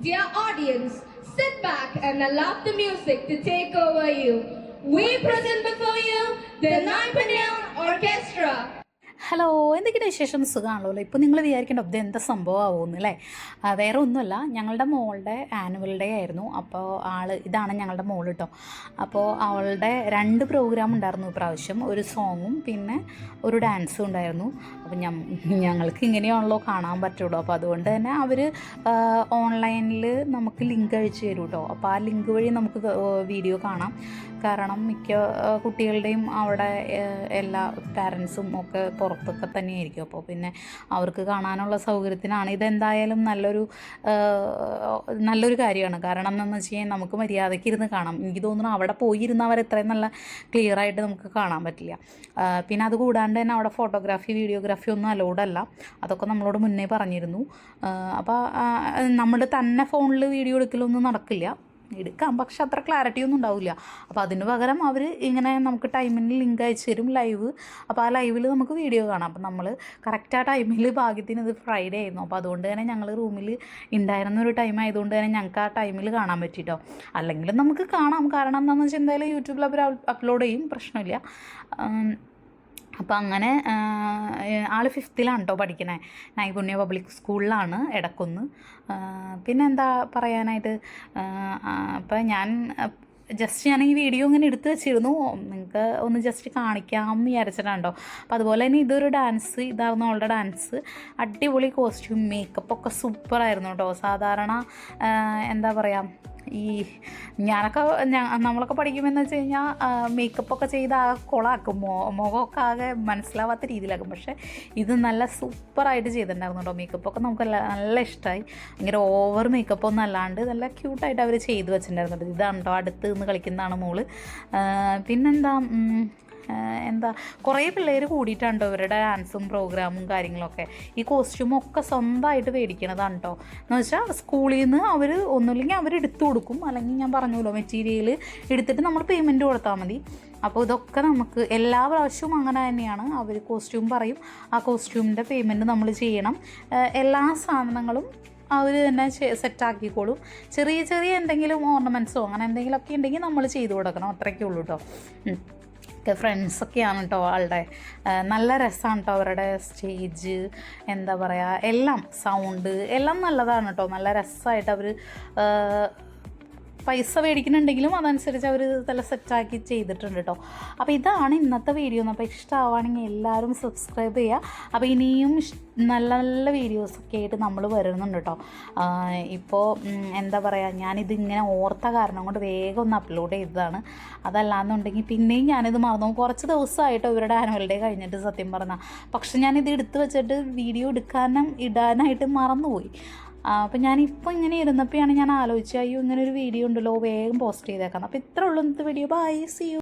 Dear audience, sit back and allow the music to take over you. We present before you the Orchestra. Hello എന്തൊക്കെയാണ് വിശേഷം? സുഖമാണല്ലോ ഇപ്പോൾ നിങ്ങൾ വിചാരിക്കേണ്ട ഇത് എന്താ സംഭവമാവുമെന്ന് അല്ലേ വേറെ ഒന്നുമല്ല. ഞങ്ങളുടെ മോളുടെ ആനുവൽ ഡേ ആയിരുന്നു. അപ്പോൾ ആൾ ഇതാണ് ഞങ്ങളുടെ മോൾ കേട്ടോ അപ്പോൾ അവളുടെ രണ്ട് പ്രോഗ്രാം ഉണ്ടായിരുന്നു ഇപ്രാവശ്യം. ഒരു സോങ്ങും പിന്നെ ഒരു ഡാൻസും ഉണ്ടായിരുന്നു. അപ്പോൾ ഞങ്ങൾക്ക് ഇങ്ങനെയാണല്ലോ കാണാൻ പറ്റുള്ളൂ. അപ്പോൾ അതുകൊണ്ട് തന്നെ അവർ ഓൺലൈനിൽ നമുക്ക് ലിങ്ക് അയച്ചു തരും കേട്ടോ അപ്പോൾ ആ ലിങ്ക് വഴി നമുക്ക് വീഡിയോ കാണാം. കാരണം മിക്ക കുട്ടികളുടെയും അവിടെ എല്ലാ പാരൻസും ഒക്കെ പുറത്തൊക്കെ തന്നെയായിരിക്കും. അപ്പോൾ പിന്നെ അവർക്ക് കാണാനുള്ള സൗകര്യത്തിനാണ് ഇതെന്തായാലും നല്ലൊരു നല്ലൊരു കാര്യമാണ്. കാരണം എന്താണെന്ന് വെച്ച് കഴിഞ്ഞാൽ നമുക്ക് മര്യാദയ്ക്ക് ഇരുന്ന് കാണാം. എനിക്ക് തോന്നുന്നു അവിടെ പോയി ഇരുന്നവർ എത്രയും നല്ല ക്ലിയർ ആയിട്ട് നമുക്ക് കാണാൻ പറ്റില്ല. പിന്നെ അത് കൂടാണ്ട് തന്നെ അവിടെ ഫോട്ടോഗ്രാഫി വീഡിയോഗ്രാഫി ഒന്നും അലൗഡല്ല അതൊക്കെ നമ്മളോട് മുന്നേ പറഞ്ഞിരുന്നു. അപ്പോൾ നമ്മൾ തന്നെ ഫോണിൽ വീഡിയോ എടുക്കലൊന്നും നടക്കില്ല. എടുക്കാം. പക്ഷെ അത്ര ക്ലാരിറ്റി ഒന്നും ഉണ്ടാവില്ല. അപ്പോൾ അതിന് പകരം അവർ ഇങ്ങനെ നമുക്ക് ടൈമിന് ലിങ്ക് അയച്ചു തരും ലൈവ് അപ്പോൾ ആ ലൈവിൽ നമുക്ക് വീഡിയോ കാണാം. അപ്പോൾ നമ്മൾ കറക്റ്റ് ആ ടൈമിൽ ഭാഗ്യത്തിന് ഇത് ഫ്രൈഡേ ആയിരുന്നു. അപ്പോൾ അതുകൊണ്ട് തന്നെ ഞങ്ങൾ റൂമിൽ ഉണ്ടായിരുന്ന ഒരു ടൈം ആയതുകൊണ്ട് തന്നെ ഞങ്ങൾക്ക് ആ ടൈമിൽ കാണാൻ പറ്റിട്ടോ. അല്ലെങ്കിൽ നമുക്ക് കാണാം. കാരണം എന്താണെന്ന് വെച്ചാൽ എന്തായാലും യൂട്യൂബിൽ അവർ അപ്ലോഡ് ചെയ്യും. പ്രശ്നമില്ല. അപ്പോൾ അങ്ങനെ ആൾ ഫിഫ്ത്തിലാണ് കേട്ടോ പഠിക്കണേ. നൈപുണ്യ പബ്ലിക് സ്കൂളിലാണ് ഇടക്കുന്ന് പിന്നെ എന്താ പറയാനായിട്ട്? അപ്പോൾ ഞാൻ ജസ്റ്റ് ഞാൻ ഈ വീഡിയോ ഇങ്ങനെ എടുത്തു വെച്ചിരുന്നു. നിങ്ങൾക്ക് ഒന്ന് ജസ്റ്റ് കാണിക്കാം എന്ന് വിചാരിച്ചിട്ടുണ്ടോ അപ്പോൾ അതുപോലെ തന്നെ ഇതൊരു ഡാൻസ് ഇതായിരുന്നു അവളുടെ ഡാൻസ് അടിപൊളി കോസ്റ്റ്യൂം മേക്കപ്പ് ഒക്കെ സൂപ്പറായിരുന്നു കേട്ടോ സാധാരണ എന്താ പറയുക ഈ ഞാനൊക്കെ നമ്മളൊക്കെ പഠിക്കുമെന്ന് വെച്ച് കഴിഞ്ഞാൽ മേക്കപ്പൊക്കെ ചെയ്ത് ആ കൊളാക്കും. മോ മുഖമൊക്കെ ആകെ മനസ്സിലാവാത്ത രീതിയിലാക്കും. പക്ഷേ ഇത് നല്ല സൂപ്പറായിട്ട് ചെയ്തിട്ടുണ്ടായിരുന്നു കേട്ടോ മേക്കപ്പൊക്കെ നമുക്ക് നല്ല ഇഷ്ടമായി ഭയങ്കര ഓവർ മേക്കപ്പ് ഒന്നും അല്ലാണ്ട് നല്ല ക്യൂട്ടായിട്ട് അവർ ചെയ്ത് വെച്ചിട്ടുണ്ടായിരുന്നു. ഇതാണ് കേട്ടോ അടുത്ത് നിന്ന് കളിക്കുന്നതാണ് മോൾ. പിന്നെന്താ എന്താ കുറേ പിള്ളേർ കൂടിയിട്ടാണ് കേട്ടോ ഇവരുടെ ഡാൻസും പ്രോഗ്രാമും കാര്യങ്ങളൊക്കെ. ഈ കോസ്റ്റ്യൂമും ഒക്കെ സ്വന്തമായിട്ട് മേടിക്കണതാണ് കേട്ടോ എന്ന് വെച്ചാൽ സ്കൂളിൽ നിന്ന് അവർ ഒന്നുമില്ലെങ്കിൽ അവർ എടുത്തു കൊടുക്കും. അല്ലെങ്കിൽ ഞാൻ പറഞ്ഞല്ലോ മെറ്റീരിയൽ എടുത്തിട്ട് നമ്മൾ പേയ്മെന്റ് കൊടുത്താൽ മതി. അപ്പോൾ ഇതൊക്കെ നമുക്ക് എല്ലാ പ്രാവശ്യവും അങ്ങനെ തന്നെയാണ്. അവർ കോസ്റ്റ്യൂം പറയും. ആ കോസ്റ്റ്യൂമിന്റെ പേയ്മെന്റ് നമ്മൾ ചെയ്യണം. എല്ലാ സാധനങ്ങളും അവർ തന്നെ സെറ്റാക്കിക്കോളും ചെറിയ ചെറിയ എന്തെങ്കിലും ഓർണമെന്റ്സോ അങ്ങനെ എന്തെങ്കിലുമൊക്കെ ഉണ്ടെങ്കിൽ നമ്മൾ ചെയ്തു കൊടുക്കണം. അത്രയ്ക്കേ ഉള്ളൂ കേട്ടോ. ഒക്കെ ഫ്രണ്ട്സൊക്കെയാണ് കേട്ടോ ആളുടെ നല്ല രസമാണ് കേട്ടോ അവരുടെ സ്റ്റേജ് എന്താ പറയുക എല്ലാം സൗണ്ട് എല്ലാം നല്ലതാണ് കേട്ടോ നല്ല രസമായിട്ട് അവർ പൈസ മേടിക്കുന്നുണ്ടെങ്കിലും അതനുസരിച്ച് അവർ തല സെറ്റാക്കി ചെയ്തിട്ടുണ്ട് കേട്ടോ അപ്പോൾ ഇതാണ് ഇന്നത്തെ വീഡിയോ അപ്പോൾ ഇഷ്ടമാവുകയാണെങ്കിൽ എല്ലാവരും സബ്സ്ക്രൈബ് ചെയ്യുക അപ്പോൾ ഇനിയും നല്ല നല്ല വീഡിയോസൊക്കെ ആയിട്ട് നമ്മൾ വരുന്നുണ്ട് കേട്ടോ ഇപ്പോൾ എന്താ പറയുക ഞാനിത് ഇങ്ങനെ ഓർത്ത കാരണം കൊണ്ട് വേഗം ഒന്ന് അപ്ലോഡ് ചെയ്തതാണ്. അതല്ലാന്നുണ്ടെങ്കിൽ പിന്നെയും ഞാനിത് മറന്നു. കുറച്ച് ദിവസമായിട്ടോ ഇവരുടെ ആനുവൽ ഡേ കഴിഞ്ഞിട്ട് സത്യം പറഞ്ഞാൽ പക്ഷെ ഞാനിത് എടുത്തു വെച്ചിട്ട് വീഡിയോ എടുക്കാനും ഇടാനായിട്ട് മറന്നുപോയി. അപ്പം ഞാനിപ്പോൾ ഇങ്ങനെ ഇരുന്നപ്പോഴാണ് ഞാൻ ആലോചിച്ചത് അയ്യോ ഇങ്ങനെ ഒരു വീഡിയോ ഉണ്ടല്ലോ വേഗം പോസ്റ്റ് ചെയ്തേക്കാം അപ്പോൾ ഇത്ര ഉള്ളൂ ഇന്നത്തെ വീഡിയോ ബൈ സി യു